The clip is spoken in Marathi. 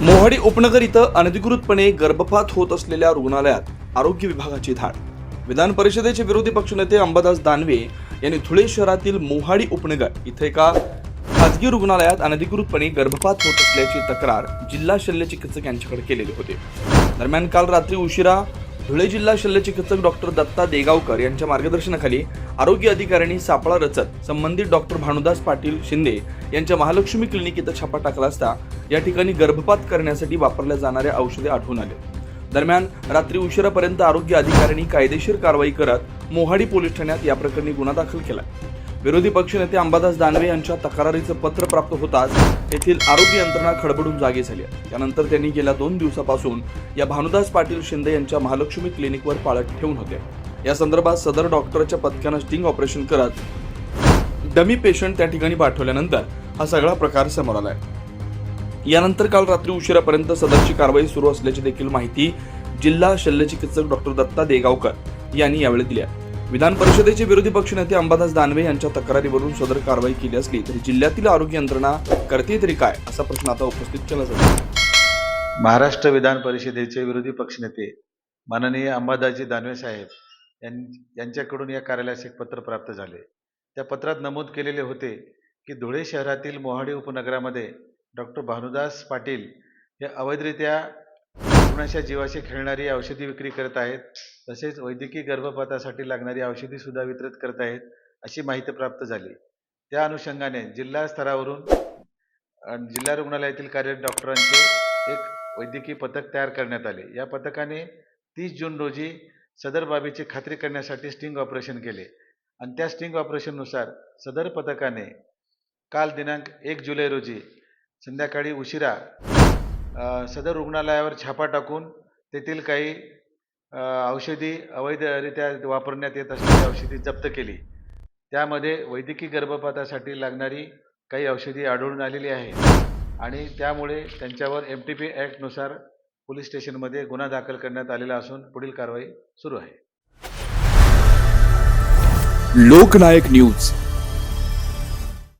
मोहाडी उपनगर इथं अनधिकृतपणे गर्भपात होत असलेल्या रुग्णालयात आरोग्य विभागाची धाड. विधान परिषदेचे विरोधी पक्षनेते अंबादास दानवे यांनी धुळे शहरातील मोहाडी उपनगर इथे एका खाजगी रुग्णालयात अनधिकृतपणे गर्भपात होत असल्याची तक्रार जिल्हा शल्यचिकित्सक यांच्याकडे केलेली होती. दरम्यान काल रात्री उशिरा धुळे जिल्हा शल्यचिकित्सक डॉक्टर दत्ता देगावकर यांच्या मार्गदर्शनाखाली आरोग्य अधिकाऱ्यांनी सापळा रचत संबंधित डॉक्टर भानुदास पाटील शिंदे यांच्या महालक्ष्मी क्लिनिक इथं छापा टाकला असता या ठिकाणी गर्भपात करण्यासाठी वापरल्या जाणाऱ्या औषधे आढळून आले. दरम्यान रात्री उशिरापर्यंत आरोग्य अधिकाऱ्यांनी कायदेशीर कारवाई करत मोहाडी पोलीस ठाण्यात या प्रकरणी गुन्हा दाखल केला. विरोधी पक्षनेते अंबादास दानवे यांच्या तक्रारीचं पत्र प्राप्त होताच येथील आरोग्य यंत्रणा खडबडून जागी झाली त्यानंतर त्यांनी गेल्या दोन दिवसापासून या भानुदास पाटील शिंदे यांच्या महालक्ष्मी क्लिनिकवर पाळत ठेवून होते. या संदर्भात सदर डॉक्टरच्या पथकानं स्टिंग ऑपरेशन करत डमी पेशंट त्या ठिकाणी पाठवल्यानंतर हा सगळा प्रकार समोर आलाय. यानंतर काल रात्री उशिरापर्यंत सदरची कारवाई सुरू असल्याची देखील माहिती जिल्हा शल्यचिकित्सक डॉक्टर दत्ता देगावकर यांनी यावेळी दिली आहे. विधान परिषदेचे विरोधी पक्षनेते अंबादास दानवे यांच्या तक्रारीवरून सदर कारवाई केली असली तरी जिल्ह्यातील आरोग्य यंत्रणा करते तरी काय असा प्रश्न आता उपस्थित केला जातो. महाराष्ट्र विधान परिषदेचे विरोधी पक्षनेते माननीय अंबादाजी दानवे साहेब यां यांच्याकडून या कार्यालयास एक पत्र प्राप्त झाले. त्या पत्रात नमूद केलेले होते की धुळे शहरातील मोहाडी उपनगरामध्ये डॉक्टर भानुदास पाटील हे अवैधरित्या रुग्णाच्या जीवाशी खेळणारी औषधी विक्री करत आहेत. तसेच वैद्यकीय गर्भपातासाठी लागणारी औषधीसुद्धा वितरित करत आहेत अशी माहिती प्राप्त झाली. त्या अनुषंगाने जिल्हा स्तरावरून जिल्हा रुग्णालयातील कार्यरत डॉक्टरांचे एक वैद्यकीय पथक तयार करण्यात आले. या पथकाने तीस जून रोजी सदर बाबीची खात्री करण्यासाठी स्टिंग ऑपरेशन केले. आणि त्या स्टिंग ऑपरेशननुसार सदर पथकाने काल दिनांक एक जुलै रोजी संध्याकाळी उशिरा सदर रुग्णालयावर छापा टाकून तेथील काही औषधी अवैधरित्या वापरण्यात येत असलेली औषधी जप्त केली. त्यामध्ये वैद्यकीय गर्भपातासाठी लागणारी काही औषधी आढळून आलेली आहे आणि त्यामुळे त्यांच्यावर एम टी पी ॲक्टनुसार पोलीस स्टेशनमध्ये गुन्हा दाखल करण्यात आलेला असून पुढील कारवाई सुरू आहे. लोकनायक न्यूज.